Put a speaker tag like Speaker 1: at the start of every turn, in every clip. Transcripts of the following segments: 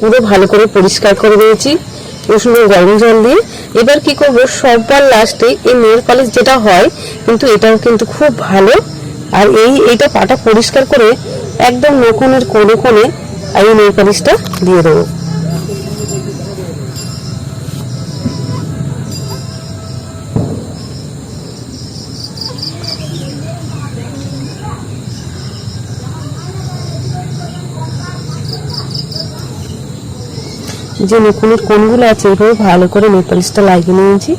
Speaker 1: পুরো ভালো করে পরিষ্কার করে নিয়েছি উষ্ণ গরম জল দিয়ে। এবার কি করব, সববার লাস্টে এই মেয়ের পালিশ যেটা হয়, কিন্তু এটাও কিন্তু খুব ভালো। আর এই, এইটা পাটা পরিষ্কার করে একদম নকুনের কোণে কোণে এই মেয়ের পালিশটা দিয়ে দেবো। যে নকুনের কোনগুলো আছে এভাবে ভালো করে নেপালিশটা লাগিয়ে নিয়েছি।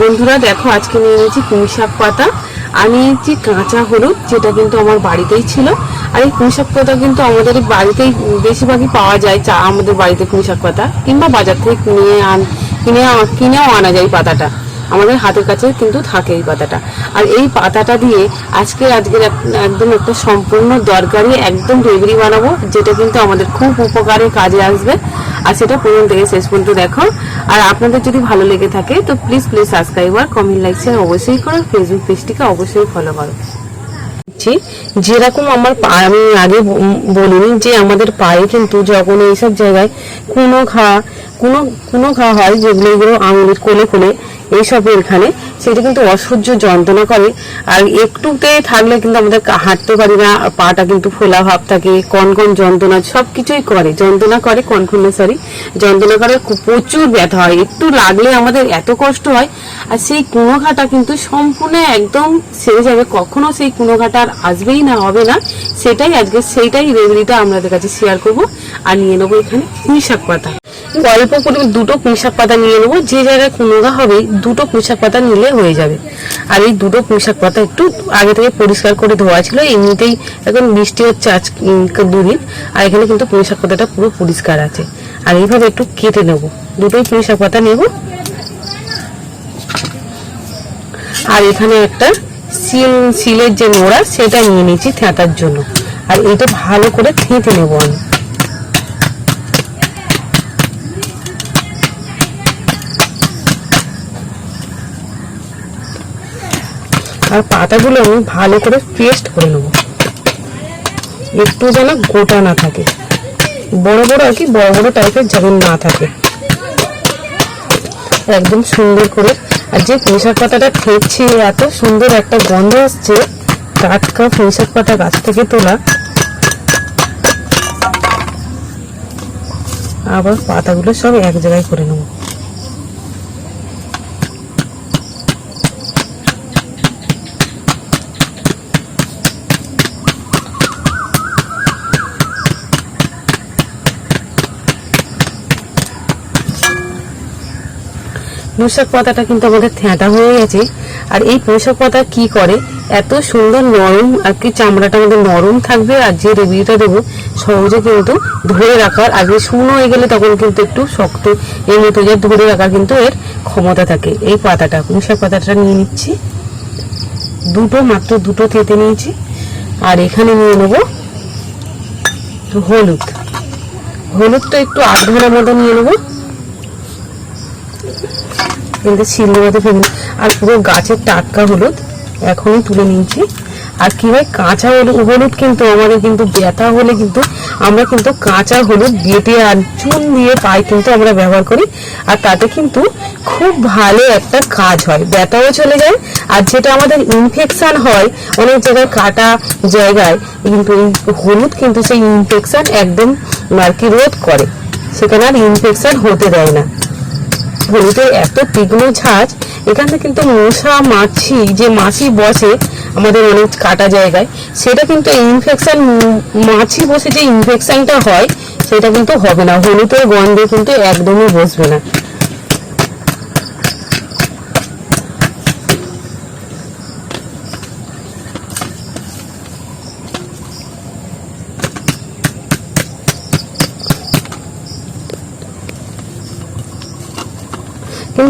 Speaker 1: বন্ধুরা, দেখো, আজকে নিয়ে নিয়েছি পুঁই পাতা। আর নিয়েছি কাঁচা হলুদ, যেটা কিন্তু আমার বাড়িতেই ছিল। আর এই পুঁই পাতা কিন্তু আমাদের বাড়িতেই বেশিরভাগই পাওয়া যায় চা, আমাদের বাড়িতে পুঁই শাক পাতা। কিংবা বাজার থেকে কিনে আন, কিনে কিনেও আনা যায় পাতাটা। আমাদের হাতের কাছে কিন্তু থাকে এই পাতাটা। আর এই পাতাটা দিয়ে আজকে আজকের একদম একটা সম্পূর্ণ দরকারি একদম রেগড়ি বানাবো, যেটা কিন্তু আমাদের খুব উপকারে কাজে আসবে। আর সেটা প্রথম থেকে শেষ পর্যন্ত দেখো। আর আপনাদের যদি ভালো লেগে থাকে, তো প্লিজ প্লিজ সাবস্ক্রাইব আর কমেন্ট লাইক শেয়ার অবশ্যই করো। ফেসবুক পেজটিকে অবশ্যই ফলো করো। যেরকম আমার আমি আগে বলিনি যে আমাদের পায়ে কিন্তু যখন এইসব জায়গায় কোনো ঘা কোনো কোনো ঘা হয় যেগুলো এগুলো আঙুলের কোলে কোলে এইসব এখানে, সেটা কিন্তু অসহ্য যন্ত্রণা করে। আর একটুতে থাকলে কিন্তু আমাদের হাঁটতে পারি না, পাটা কিন্তু ফোলা ভাব থাকে, কনকন যন্ত্রণা সব কিছুই করে, যন্ত্রণা করে, কনকনে সরি যন্ত্রণা করে প্রচুর ব্যথা হয়। একটু লাগলে আমাদের এত কষ্ট হয়, আর সেই কুনোঘাটা কিন্তু সম্পূর্ণ একদম সেরে যাবে। কখনো সেই কুনোঘাটা আর আসবেই না, হবে না। সেটাই আজকে, সেইটাই রেমেডিটা আপনাদের কাছে শেয়ার করব। আর নিয়ে নেব এখানে পুঁই শাক পাতা অল্প পরিমাণ দুটো পুঁই শাক পাতা নিয়ে নেব। যে জায়গায় কুনোঘা হবে, দুটো পুঁই শাক পাতা নিলে হয়ে যাবে। আর এই দুটো পুঁই শাক পাতা একটু আগে থেকে পরিষ্কার করে ধোয়া ছিল, এমনিতেই এখন বৃষ্টি হচ্ছে আজ দুদিন, আর এখানে কিন্তু পুঁই শাক পাতাটা পুরো পরিষ্কার আছে। আর এইভাবে একটু কেটে নেব। দুটোই পুঁই শাক পাতা নেব। আর এখানে একটা সিল, সিলের যে নোড়া, সেটা নিয়ে নিয়েছি থেঁতার জন্য। আর এটা ভালো করে থেঁতে নেব আমি। আর পাতাগুলো আমি ভালো করে পেস্ট করে নেব। একটু যেন গোটা না থাকে। বড় বড় আর কি, বড় বড় টাইপের যেমন না থাকে। একদম সুন্দর করে। আর যে পুঁইশাক পাতাটা ঠেকছে এত সুন্দর একটা গন্ধ আসছে, টাটকা পুঁইশাক পাতা গাছ থেকে তোলা। আবার পাতাগুলো সব এক জায়গায় করে নেব। পোশাক পাতাটা কিন্তু আমাদের থ্যাঁটা হয়ে গেছে। আর এই পোশাক পাতা কি করে? এত সুন্দর নরম আর কি চামড়াটা আমাদের নরম থাকবে আর যে রেবিটা দেবো, সহজে কিন্তু ধরে রাখার আগে শুকনো হয়ে গেলে তখন কিন্তু একটু শক্ত এর মতো যে ধরে রাখার কিন্তু এর ক্ষমতা থাকে। এই পাতাটা, পোশাক পাতাটা নিয়ে নিচ্ছি। দুটো মাত্র দুটো থেতে নিয়েছি। আর এখানে নিয়ে নেব হলুদ। হলুদটা একটু আধ মতো নিয়ে নেব। কিন্তু শিলের মধ্যে ফেলে আর পুরো গাছের টাটকা হলুদ এখনই তুলে নিয়েছি। আর কি হয়, কাঁচা হলুদ হলুদ কিন্তু আমাদের কিন্তু ব্যথা হলে কিন্তু আমরা কিন্তু কাঁচা হলুদ বেটে আর চুন দিয়ে পাই কিন্তু আমরা ব্যবহার করি। আর তাতে কিন্তু খুব ভালো একটা কাজ হয়, ব্যথাও চলে যায়। আর যেটা আমাদের ইনফেকশান হয়, অনেক জায়গায় কাটা জায়গায় কিন্তু হলুদ কিন্তু সেই ইনফেকশান একদম আর কি রোধ করে। সেখানে আর ইনফেকশান হতে দেয় না। হলুদের এত তীক্ষ্ণ ঝাঁজ এখানে কিন্তু মশা, মাছি, যে মাছি বসে আমাদের অনেক কাটা জায়গায়, সেটা কিন্তু ইনফেকশান মাছি বসে যে ইনফেকশানটা হয়, সেটা কিন্তু হবে না। হলুদের গন্ধে কিন্তু একদমই বসবে না।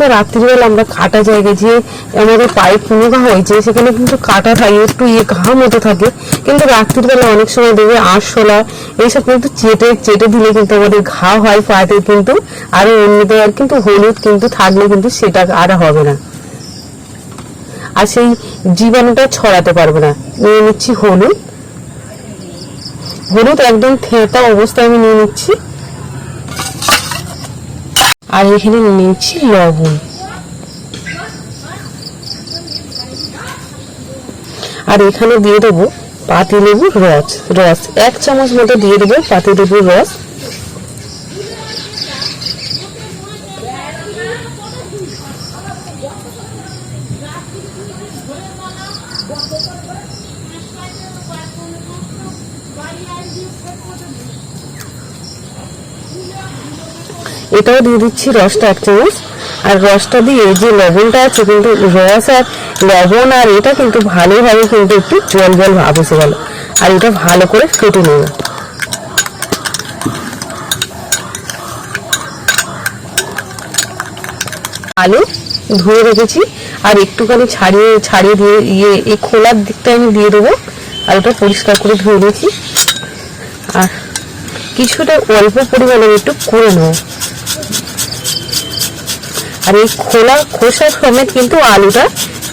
Speaker 1: কিংবা রাত্রিবেলা আমরা কাটা জায়গায় যে আমাদের পায়ে পুনগা হয়েছে সেখানে কিন্তু কাটা থাকে, একটু ইয়ে ঘা মতো থাকে। কিন্তু রাত্রিবেলা অনেক সময় দেখবে আরশোলা এইসব কিন্তু চেটে চেটে দিলে কিন্তু আমাদের ঘা হয়, পায়েতে কিন্তু। আরও অন্যদের আর কিন্তু হলুদ কিন্তু থাকলে কিন্তু সেটা আর হবে না। আর সেই জীবাণুটা ছড়াতে পারবে না। নিয়ে নিচ্ছি হলুদ। হলুদ একদম থেঁতা অবস্থায় আমি নিয়ে নিচ্ছি। আর এখানে নিয়েছি লবণ। আর এখানে দিয়ে দেবো পাতি লেবুর রস। রস, এক চামচ মতো দিয়ে দেবো পাতি লেবুর রস। এটাও দিয়ে দিচ্ছি রসটা এক চামচ। আর রসটা দিয়ে যে লবণটা আছে কিন্তু রস আর লবণ আর এটা কিন্তু ভালোভাবে কিন্তু একটু জল জল ভাব এসে গেল আর এটা ভালো করে ফেটে নেব আলু ধুয়ে রেখেছি, আর একটুখানি ছাড়িয়ে ছাড়িয়ে দিয়ে ইয়ে এই খোলার দিকটা আমি দিয়ে দেবো। আর ওটা পরিষ্কার করে ধুয়ে নিয়েছি আর কিছুটা অল্প পরিমাণে একটু করে নেব। আর এই খোলা খোসা সমেত কিন্তু আলুটা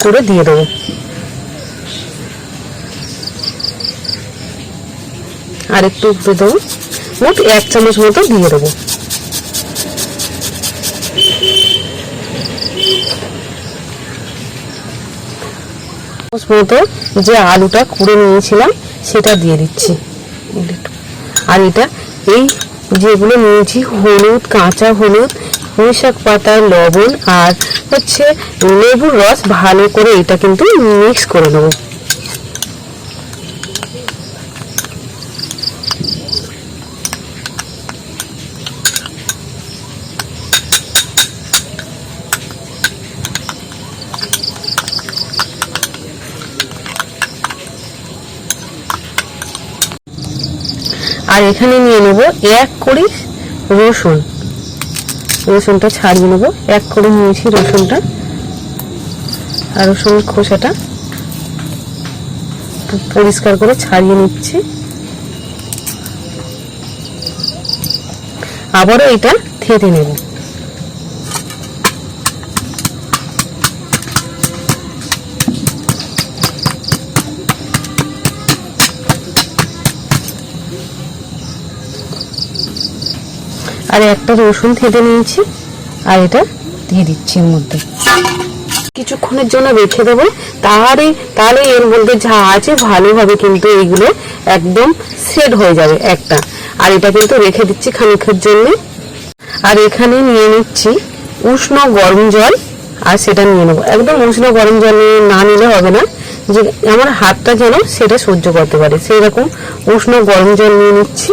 Speaker 1: করে দিয়ে দেবো। আর একটু উপরে দেবো। মোট এক চামচ মতো দিয়ে দেবো। মতো যে আলুটা কুড়ে নিয়েছিলাম, সেটা দিয়ে দিচ্ছি। আর এটা এই যেগুলো নিয়েছি, হলুদ, কাঁচা হলুদ পুঁই শাক পাতা, লবণ আর হচ্ছে লেবুর রস ভালো করে এটা কিন্তু মিক্স করে নেব। আর এখানে নিয়ে নেব এক কড়ি রসুন। রসুনটা ছাড়িয়ে নেব। এক করে নিয়েছি রসুনটা আর রসুনের খোসাটা। পরিষ্কার করে ছাড়িয়ে নিচ্ছি। আবারও এটা থেতে নেব। একটা রসুন থেতে নিয়েছি, আর এটা দিয়ে দিচ্ছি এর মধ্যে। কিছুক্ষণের জন্য রেখে দেবো। তাহলে তাহলে এর মধ্যে যা আছে ভালোভাবে কিন্তু এইগুলো একদম সেট হয়ে যাবে একটা। আর এটা কিন্তু রেখে দিচ্ছি খানিকের জন্য। আর এখানে নিয়ে নিচ্ছি উষ্ণ গরম জল, আর সেটা নিয়ে নেব। একদম উষ্ণ গরম জল না নিলে হবে না। যে আমার হাতটা যেন সেটা সহ্য করতে পারে। সেই রকম উষ্ণ গরম জল নিয়ে নিচ্ছি।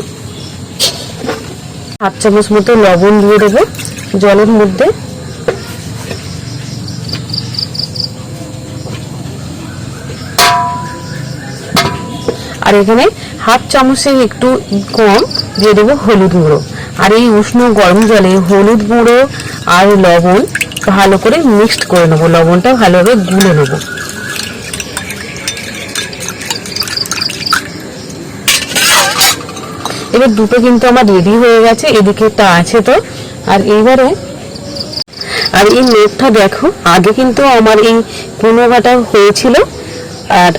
Speaker 1: হাফ চামচ মতো লবণ দিয়ে দেবো জলের মধ্যে। আর এখানে হাফ চামচের একটু কম দিয়ে দেবো হলুদ গুঁড়ো। আর এই উষ্ণ গরম জলে হলুদ গুঁড়ো আর লবণ ভালো করে মিক্সড করে নেব। লবণটা ভালোভাবে গুলে নেব। এবার দুটো কিন্তু আমার রেডি হয়ে গেছে, এদিকে একটা আছে তো। আর এইবারে, আর এই মেঘটা দেখো, আগে কিন্তু আমার এই কুনো ঘাটা হয়েছিল, আর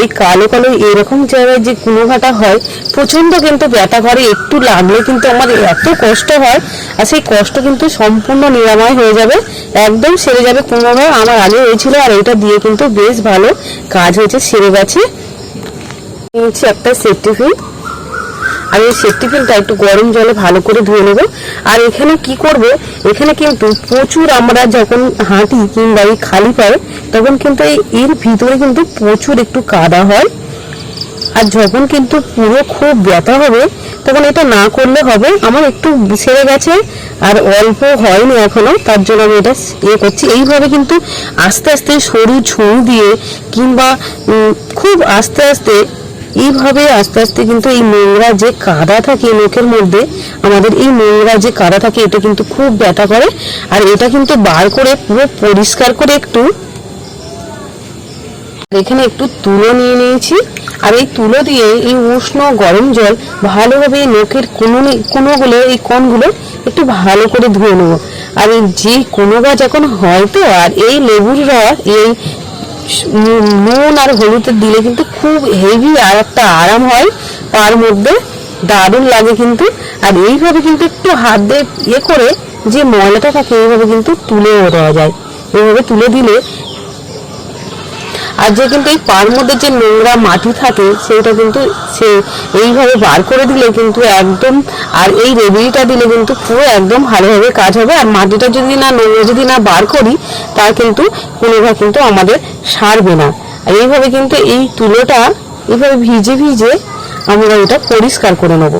Speaker 1: এই কালো কালো এরকম জায়গায় যে কুনো ঘাটা হয় প্রচণ্ড কিন্তু ব্যথা করে, একটু লাগলে কিন্তু আমার এত কষ্ট হয়, আর সেই কষ্ট কিন্তু সম্পূর্ণ নিরাময় হয়ে যাবে, একদম সেরে যাবে কোনোভাবে আমার আগে হয়েছিল, আর এটা দিয়ে কিন্তু বেশ ভালো কাজ হয়েছে, সেরে গেছে। একটা সেফটি আর এই সেফটি ফিলটা একটু গরম জলে ভালো করে ধুয়ে নেব। আর এখানে কি করব? এখানে কিন্তু প্রচুর আমরা যখন হাঁটি কিংবা এই খালি পায়ে, তখন কিন্তু এর ভিতরে কিন্তু প্রচুর একটু কাদা হয়। আর যখন কিন্তু পুরো খুব ব্যথা হবে, তখন এটা না করলে হবে। আমার একটু সেরে গেছে, আর অল্প হয়নি এখনও, তার জন্য আমি এটা ইয়ে করছি। এইভাবে কিন্তু আস্তে আস্তে সরু ছুঁ দিয়ে কিংবা খুব আস্তে আস্তে এইভাবে আস্তে আস্তে কিন্তু এই নোংরা যে কাদা থাকে মুখের মধ্যে, আমাদের এই নোংরা যে কাদা থাকে, এটা কিন্তু খুব ব্যথা করে। আর এটা কিন্তু বার করে পুরো পরিষ্কার করে একটু এখানে একটু তুলো নিয়ে নিয়েছি। আর এই তুলো দিয়ে এই উষ্ণ গরম জল ভালোভাবে নখের কোনো কোনোগুলো এই কোনগুলো একটু ভালো করে ধুয়ে নেব। আর যে কোনোগা যখন হয় তো, আর এই লেবুর রস, এই নুন আর হলুদের দিলে কিন্তু খুব হেভি আর একটা আরাম হয়। তার মধ্যে দারুণ লাগে কিন্তু। আর এইভাবে কিন্তু একটু হাত দিয়ে ইয়ে করে যে ময়লাটা থাকে, এইভাবে কিন্তু তুলেও দেওয়া যায়। এইভাবে তুলে দিলে আর যে কিন্তু এই পার মধ্যে যে নোংরা মাটি থাকে, সেটা কিন্তু সে এইভাবে বার করে দিলে কিন্তু একদম, আর এই রেবিড়িটা দিলে কিন্তু পুরো একদম ভালোভাবে কাজ হবে। আর মাটিটা যদি না নোংরা, যদি না বার করি, তা কিন্তু কোনোভাবে কিন্তু আমাদের সারবে না। আর এইভাবে কিন্তু এই তুলোটা, এইভাবে ভিজে ভিজে আমরা এটা পরিষ্কার করে নেব।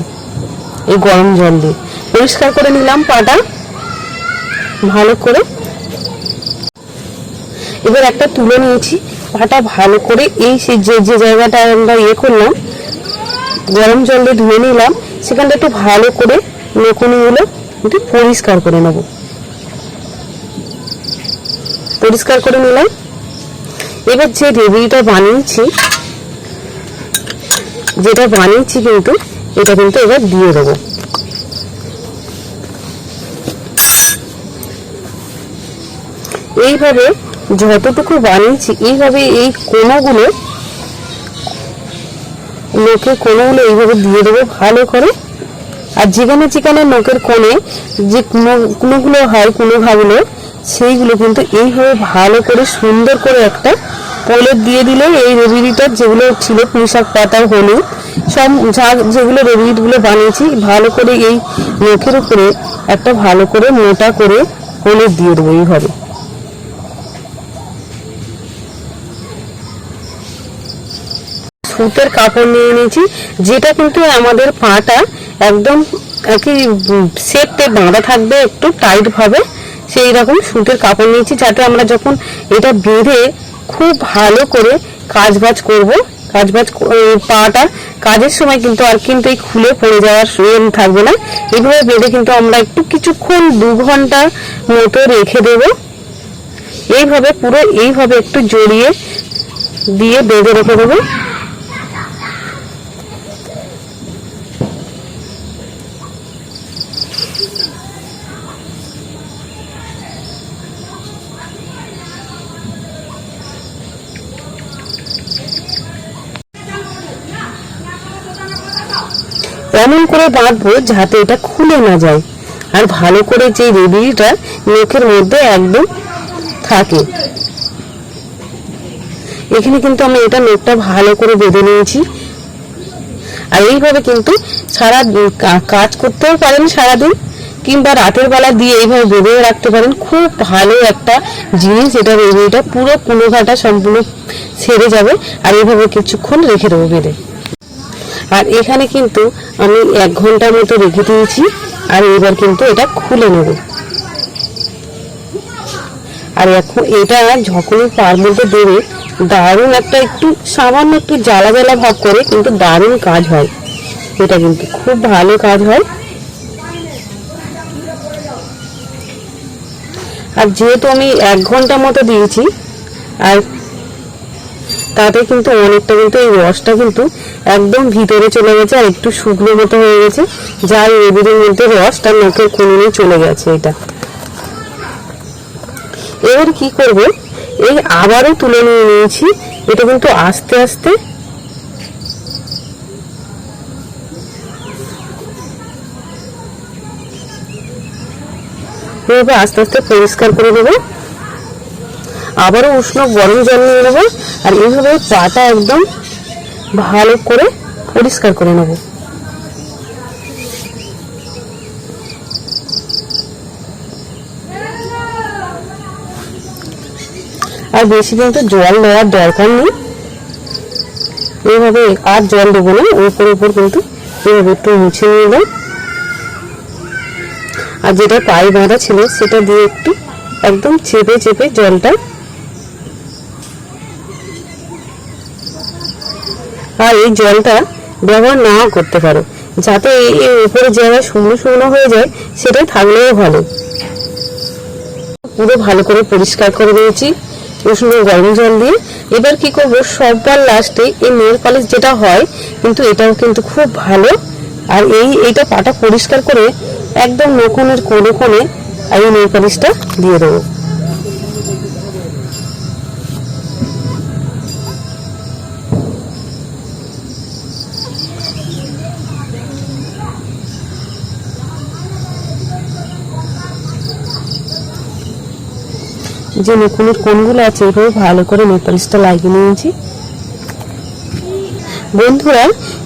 Speaker 1: এই গরম জল দিয়ে। পরিষ্কার করে নিলাম পাটা। ভালো করে। এবার একটা তুলে নিয়েছি। পাটা ভালো করে এই যে যে জায়গাটা আমরা ইয়ে করলাম, গরম জল দিয়ে ধুয়ে নিলাম, সেখানটা একটু ভালো করে নকুনিগুলো একটু পরিষ্কার করে নেব। পরিষ্কার করে নিলাম। এবার যে রেবিটা বানিয়েছি, যেটা বানিয়েছি কিন্তু, এটা কিন্তু এবার দিয়ে দেবো। এইভাবে যতটুকু বানিয়েছি, এইভাবে এই কোনোগুলো, লোকের কোনোগুলো এইভাবে দিয়ে দেবো ভালো করে। আর যেখানে যেখানে নোকের কোণে যে কোনো- কোনোগুলো হয় কোনো ভাগুলো সেইগুলো কিন্তু এইভাবে ভালো করে, সুন্দর করে একটা পলের দিয়ে দিলে এই রেবিডিটার যেগুলো ছিল পুঁশাক পাতা, হলুদ, সব যা যেগুলো রেবিডিগুলো বানিয়েছি, ভালো করে এই নখের উপরে একটা ভালো করে মোটা করে হলুদ দিয়ে দেবো এইভাবে। সুতের কাপড় নিয়ে নিয়েছি যেটা কিন্তু আমাদের পাটা একদম আর কি সেটে বাঁধা থাকবে, একটু টাইটভাবে সেই রকম সুতের কাপড় নিয়েছি, যাতে আমরা যখন এটা বেঁধে খুব ভালো করে কাজ বাজ করব কাজ বাজ পাটা কাজের সময় কিন্তু আর কিন্তু এই খুলে পড়ে যাওয়ার ইয়ে থাকবে না। এইভাবে বেঁধে কিন্তু আমরা একটু কিছুক্ষণ দু ঘণ্টা মতো রেখে দেবো। এইভাবে পুরো এইভাবে একটু জড়িয়ে দিয়ে বেঁধে রেখে দেবো। করে বাঁধবো যাতে এটা খুলে না যায়। আর ভালো করে যে রেডিটা নখের মধ্যে একদম থাকে। এখানে কিন্তু আমি এটা নখটা ভালো করে বেঁধে নিয়েছি। আর এইভাবে কিন্তু সারা কাজ করতেও পারেন সারাদিন, কিংবা রাতের বেলা দিয়ে এইভাবে বেঁধে রাখতে পারেন। খুব ভালো একটা জিনিস এটা রেডিটা পুরো কুলো ঘাটা সম্পূর্ণ সেরে যাবে। আর এইভাবে কিছুক্ষণ রেখে দেবো বেঁধে। আর এখানে কিন্তু আমি এক ঘণ্টার মতো রেখে দিয়েছি, আর এবার কিন্তু এটা খুলে নেব। আর এখন এটা যখনই পার মধ্যে দেবে, দারুণ একটা একটু সামান্য একটু জ্বালা জ্বালা ভাব করে কিন্তু দারুণ কাজ হয়। এটা কিন্তু খুব ভালো কাজ হয়। আর যেহেতু আমি এক ঘণ্টা মতো দিয়েছি, আর তাতে কিন্তু অনেকটা কিন্তু এই রসটা কিন্তু একদম ভিতরে চলে গেছে আর একটু শুকনো মতো হয়ে গেছে। যা এই মধ্যে রসটা নখের কোণে চলে গেছে এটা। এবার কি করব? এই আবারও তুলে নিয়ে নিয়েছি। এটা কিন্তু আস্তে আস্তে আস্তে আস্তে পরিষ্কার করে দেবো আবারও উষ্ণ গরম জল নিয়ে নেব আর এইভাবে পাটা একদম ভালো করে পরিষ্কার করে নেব। আর বেশি কিন্তু জল দেওয়ার দরকার নেই। এইভাবে আর জল দেবো না, উপর উপর কিন্তু এইভাবে একটু মুছে নিলাম আর যেটা পায়ে বাঁধা ছিল সেটা দিয়ে একটু একদম চেপে চেপে জলটা আর এই জলটা ব্যবহার নাও করতে পারো। যাতে এই উপরে জায়গায় শুকনো শুকনো হয়ে যায়, সেটাই থাকলেও ভালো। পুরো ভালো করে পরিষ্কার করে দিয়েছি উষ্ণ গরম জল দিয়ে। এবার কি করব, সববার লাস্টে এই নেল পালিশ যেটা হয়, কিন্তু এটাও কিন্তু খুব ভালো। আর এই, এইটা পাটা পরিষ্কার করে একদম নখনের কোণে কোণে এই নেল পালিশটা দিয়ে দেবো। যে নকুনের কোনগুলো আছে, এভাবে ভালো করে নেপালিশটা লাগিয়ে নিয়েছি। বন্ধুরা,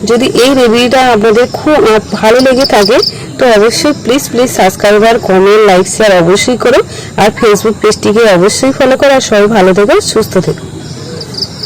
Speaker 1: যদি এই রেভিউটা আপনাদের খুব ভালো লেগে থাকে, তো অবশ্যই প্লিজ প্লিজ সাবস্ক্রাইব আর কমেন্ট লাইক শেয়ার অবশ্যই করো। আর ফেসবুক পেজটিকে অবশ্যই ফলো করো। আর সবাই ভালো থেকো, সুস্থ থেকো।